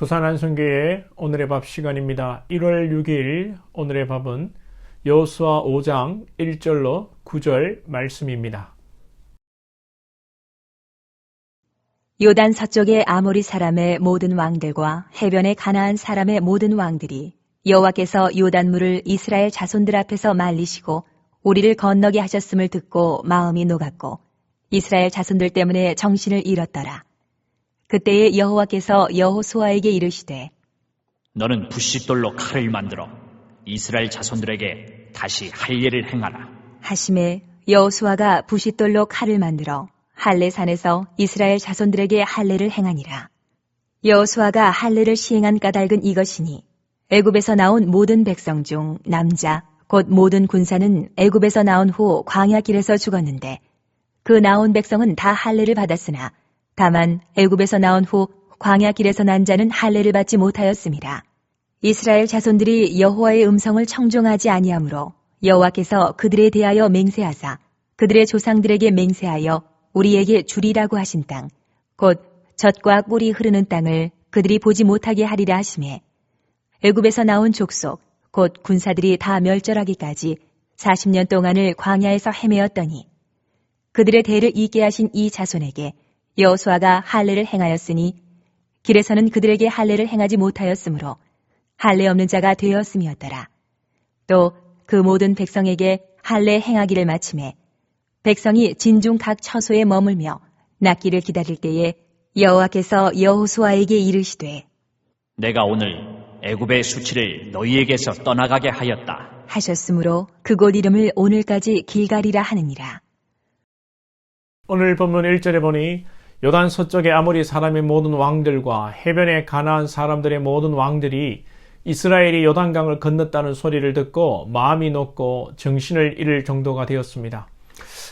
부산 안성교회 오늘의 밥 시간입니다. 1월 6일 오늘의 밥은 여호수아 5장 1절로 9절 말씀입니다. 요단 서쪽의 아모리 사람의 모든 왕들과 해변의 가나안 사람의 모든 왕들이 여호와께서 요단물을 이스라엘 자손들 앞에서 말리시고 우리를 건너게 하셨음을 듣고 마음이 녹았고 이스라엘 자손들 때문에 정신을 잃었더라. 그때에 여호와께서 여호수아에게 이르시되 너는 부싯돌로 칼을 만들어 이스라엘 자손들에게 다시 할례를 행하라. 하심에 여호수아가 부싯돌로 칼을 만들어 할례산에서 이스라엘 자손들에게 할례를 행하니라. 여호수아가 할례를 시행한 까닭은 이것이니 애굽에서 나온 모든 백성 중 남자 곧 모든 군사는 애굽에서 나온 후 광야 길에서 죽었는데 그 나온 백성은 다 할례를 받았으나 다만 애굽에서 나온 후 광야 길에서 난 자는 할례를 받지 못하였습니다. 이스라엘 자손들이 여호와의 음성을 청종하지 아니하므로 여호와께서 그들에 대하여 맹세하사 그들의 조상들에게 맹세하여 우리에게 주리라고 하신 땅, 곧 젖과 꿀이 흐르는 땅을 그들이 보지 못하게 하리라 하심에 애굽에서 나온 족속, 곧 군사들이 다 멸절하기까지 40년 동안을 광야에서 헤매었더니 그들의 대를 잇게 하신 이 자손에게 여호수아가 할례를 행하였으니 길에서는 그들에게 할례를 행하지 못하였으므로 할례 없는 자가 되었음이었더라. 또 그 모든 백성에게 할례 행하기를 마침에 백성이 진중 각 처소에 머물며 낫기를 기다릴 때에 여호와께서 여호수아에게 이르시되 내가 오늘 애굽의 수치를 너희에게서 떠나가게 하였다. 하셨으므로 그곳 이름을 오늘까지 길갈이라 하느니라. 오늘 본문 1절에 보니 요단 서쪽의 아모리 사람의 모든 왕들과 해변의 가나안 사람들의 모든 왕들이 이스라엘이 요단강을 건넜다는 소리를 듣고 마음이 녹고 정신을 잃을 정도가 되었습니다.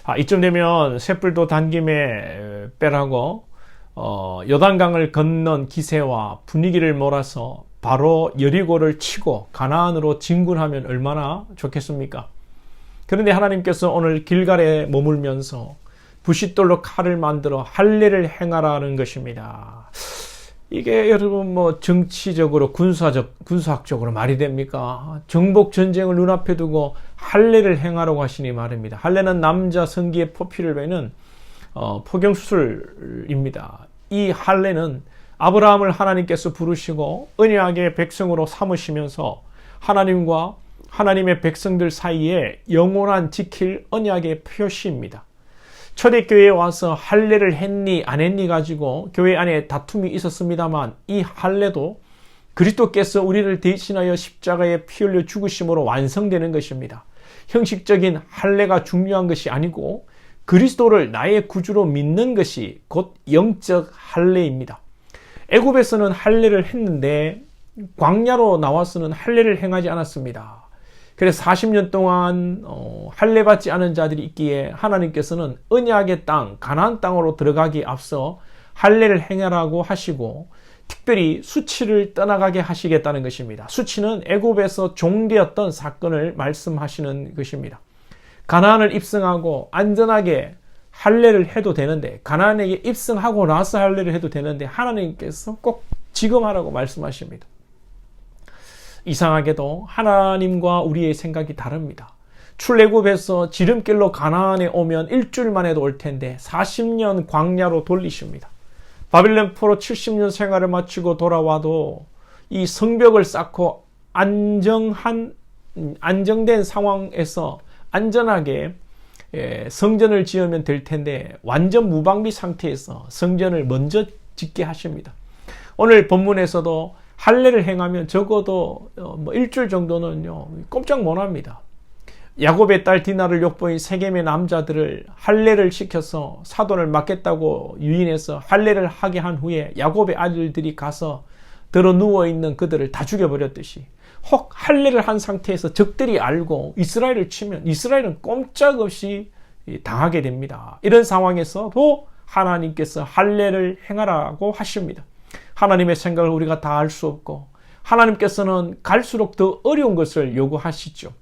아, 이쯤 되면 셋불도 단김에 빼라고 어, 요단강을 건넌 기세와 분위기를 몰아서 바로 여리고를 치고 가나안으로 진군하면 얼마나 좋겠습니까? 그런데 하나님께서 오늘 길갈에 머물면서 부싯돌로 칼을 만들어 할례를 행하라는 것입니다. 이게 여러분 뭐 정치적으로 군사적 군사학적으로 말이 됩니까? 정복 전쟁을 눈앞에 두고 할례를 행하라고 하시니 말입니다. 할례는 남자 성기의 포피를 베는 어, 포경 수술입니다. 이 할례는 아브라함을 하나님께서 부르시고 언약의 백성으로 삼으시면서 하나님과 하나님의 백성들 사이에 영원한 지킬 언약의 표시입니다. 초대교회에 와서 할례를 했니 안 했니 가지고 교회 안에 다툼이 있었습니다만 이 할례도 그리스도께서 우리를 대신하여 십자가에 피 흘려 죽으심으로 완성되는 것입니다. 형식적인 할례가 중요한 것이 아니고 그리스도를 나의 구주로 믿는 것이 곧 영적 할례입니다. 애굽에서는 할례를 했는데 광야로 나와서는 할례를 행하지 않았습니다. 그래서 40년 동안 어, 할례 받지 않은 자들이 있기에 하나님께서는 언약의 땅 가나안 땅으로 들어가기 앞서 할례를 행하라고 하시고 특별히 수치를 떠나가게 하시겠다는 것입니다. 수치는 애굽에서 종되었던 사건을 말씀하시는 것입니다. 가나안을 입성하고 안전하게 할례를 해도 되는데 가나안에게 입성하고 나서 할례를 해도 되는데 하나님께서 꼭 지금 하라고 말씀하십니다. 이상하게도 하나님과 우리의 생각이 다릅니다. 출애굽에서 지름길로 가나안에 오면 일주일 만에도 올 텐데 40년 광야로 돌리십니다. 바빌론 포로 70년 생활을 마치고 돌아와도 이 성벽을 쌓고 안정한 안정된 상황에서 안전하게 예, 성전을 지으면 될 텐데 완전 무방비 상태에서 성전을 먼저 짓게 하십니다. 오늘 본문에서도 할례를 행하면 적어도 어, 뭐 일주일 정도는요 꼼짝 못합니다. 야곱의 딸 디나를 욕보인 세겜의 남자들을 할례를 시켜서 사돈을 맡겠다고 유인해서 할례를 하게 한 후에 야곱의 아들들이 가서 들어 누워 있는 그들을 다 죽여버렸듯이 혹 할례를 한 상태에서 적들이 알고 이스라엘을 치면 이스라엘은 꼼짝없이 당하게 됩니다. 이런 상황에서도 하나님께서 할례를 행하라고 하십니다. 하나님의 생각을 우리가 다 알 수 없고 하나님께서는 갈수록 더 어려운 것을 요구하시죠.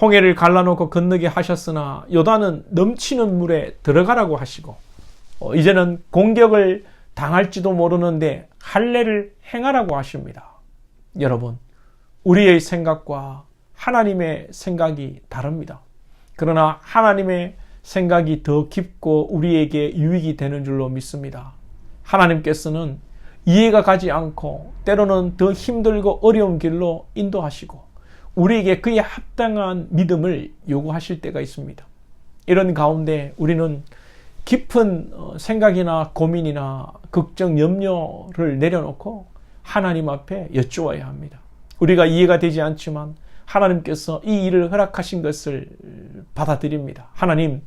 홍해를 갈라놓고 건너게 하셨으나 요단은 넘치는 물에 들어가라고 하시고 어, 이제는 공격을 당할지도 모르는데 할례를 행하라고 하십니다. 여러분, 우리의 생각과 하나님의 생각이 다릅니다. 그러나 하나님의 생각이 더 깊고 우리에게 유익이 되는 줄로 믿습니다. 하나님께서는 이해가 가지 않고 때로는 더 힘들고 어려운 길로 인도하시고 우리에게 그에 합당한 믿음을 요구하실 때가 있습니다. 이런 가운데 우리는 깊은 어, 생각이나 고민이나 걱정, 염려를 내려놓고 하나님 앞에 여쭈어야 합니다. 우리가 이해가 되지 않지만 하나님께서 이 일을 허락하신 것을 받아들입니다. 하나님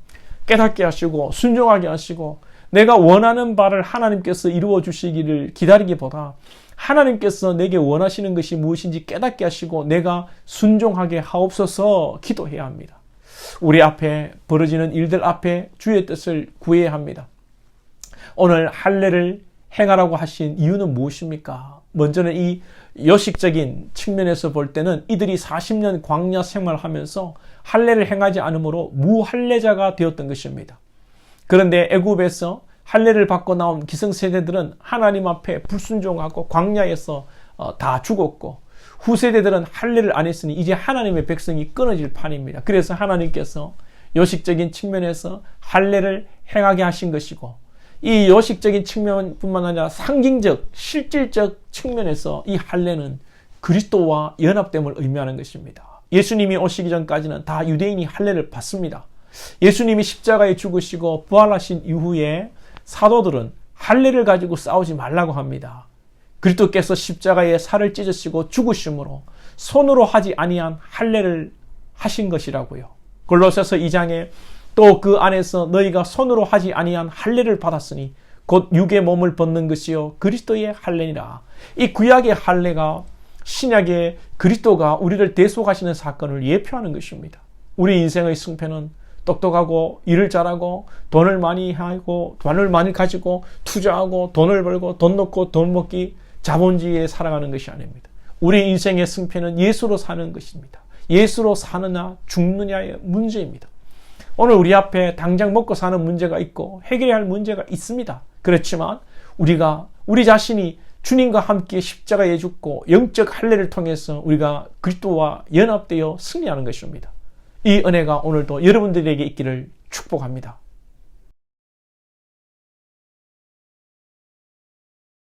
깨닫게 하시고 순종하게 하시고 내가 원하는 바를 하나님께서 이루어 주시기를 기다리기보다 하나님께서 내게 원하시는 것이 무엇인지 깨닫게 하시고 내가 순종하게 하옵소서 기도해야 합니다. 우리 앞에 벌어지는 일들 앞에 주의 뜻을 구해야 합니다. 오늘 할례를 행하라고 하신 이유는 무엇입니까? 먼저는 이 여식적인 측면에서 볼 때는 이들이 40년 광야 생활하면서 할례를 행하지 않으므로 무할례자가 되었던 것입니다. 그런데 애굽에서 할례를 받고 나온 기성세대들은 하나님 앞에 불순종하고 광야에서 어, 다 죽었고 후세대들은 할례를 안 했으니 이제 하나님의 백성이 끊어질 판입니다. 그래서 하나님께서 요식적인 측면에서 할례를 행하게 하신 것이고 이 요식적인 측면뿐만 아니라 상징적, 실질적 측면에서 이 할례는 그리스도와 연합됨을 의미하는 것입니다. 예수님이 오시기 전까지는 다 유대인이 할례를 받습니다. 예수님이 십자가에 죽으시고 부활하신 이후에 사도들은 할례를 가지고 싸우지 말라고 합니다. 그리스도께서 십자가에 살을 찢으시고 죽으심으로 손으로 하지 아니한 할례를 하신 것이라고요. 골로새서 2장에 또 그 안에서 너희가 손으로 하지 아니한 할례를 받았으니 곧 육의 몸을 벗는 것이요 그리스도의 할례니라. 이 구약의 할례가 신약의 그리스도가 우리를 대속하시는 사건을 예표하는 것입니다. 우리 인생의 승패는 똑똑하고 일을 잘하고 돈을 많이 하고 돈을 많이 가지고 투자하고 돈을 벌고 돈 넣고 돈 먹기 자본주의에 살아가는 것이 아닙니다. 우리 인생의 승패는 예수로 사는 것입니다. 예수로 사느냐 죽느냐의 문제입니다. 오늘 우리 앞에 당장 먹고 사는 문제가 있고 해결해야 할 문제가 있습니다. 그렇지만 우리가 우리 자신이 주님과 함께 십자가에 죽고 영적 할례를 통해서 우리가 그리스도와 연합되어 승리하는 것입니다. 이 은혜가 오늘도 여러분들에게 있기를 축복합니다.